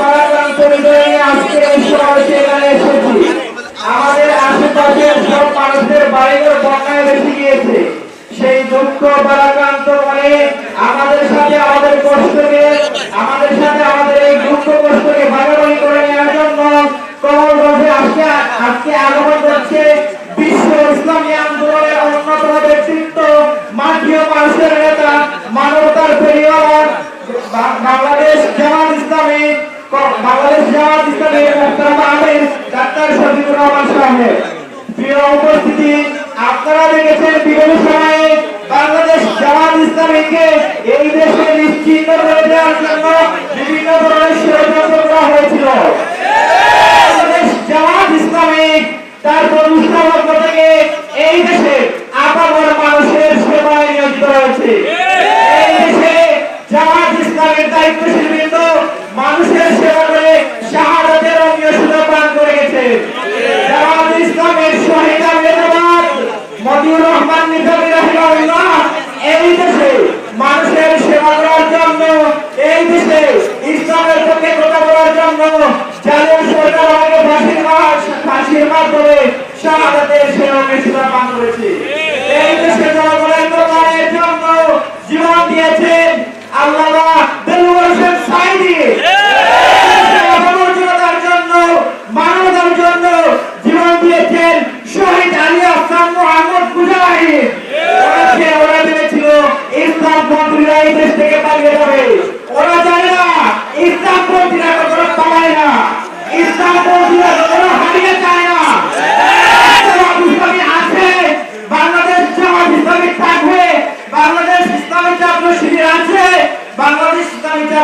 ভারাক্রান্ত হৃদয়ে আজকে আমাদের আশেপাশের সব মানুষদের বাড়িঘর বন্যায় বেশি গিয়েছে। সেই দুঃখ ভারাক্রান্ত সাথে আমাদের কষ্টকে আমাদের সাথে আমাদের এই দুঃখ কষ্টকে ভাগাভাগি করে নেওয়ার জন্য কমলগঞ্জে আজকে আগমন করছে বিশ্ব ইসলামী আন্দোলনের অন্যতম ব্যক্তিত্ব মাঠীয় মানুষের নেতা, মানবতার বা- বাংলাদেশ জামাত ইসলামী, বাংলাদেশ জামাত ইসলামী মোহতারাম আমির, ডাক্তার শফিকুর রহমান সাহেব। প্রিয় উপস্থিতি, আপনারা দেখেছেন বিগত সময়ে বাংলাদেশ জামাত ইসলামীকে এই দেশে নিশ্চিন্ত করে দেওয়ার জন্য বিভিন্ন ধরনের ষড়যন্ত্র করা হয়েছিল বাংলাদেশ জামাত ইসলামী তার প্রতিষ্ঠালগ্ন থেকে এই দেশে আপামর মানুষের সেবায় নিয়োজিত রয়েছে এই দেশে জামাত ইসলামের দায়িত্বশীল বৃন্দ মানুষের সেবা করে শাহাদাতের অমীয় সুযোগ পান করে গেছে জামাত ইসলামের শহীদ আহমেদাবাদ মতিউর রহমান নিজামী রাহিমাহুল্লাহ, এই দেশে মানুষের সেবা করার জন্য, এই দেশে ইসলামের পক্ষে কথা বলার জন্য জাতীয় সরকার আমাকে ফাঁসির মাধ্যমে শাহাদাতের সেবা মেসিদা পান করেছে।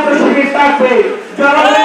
ছাত্র থাকবে জনগণের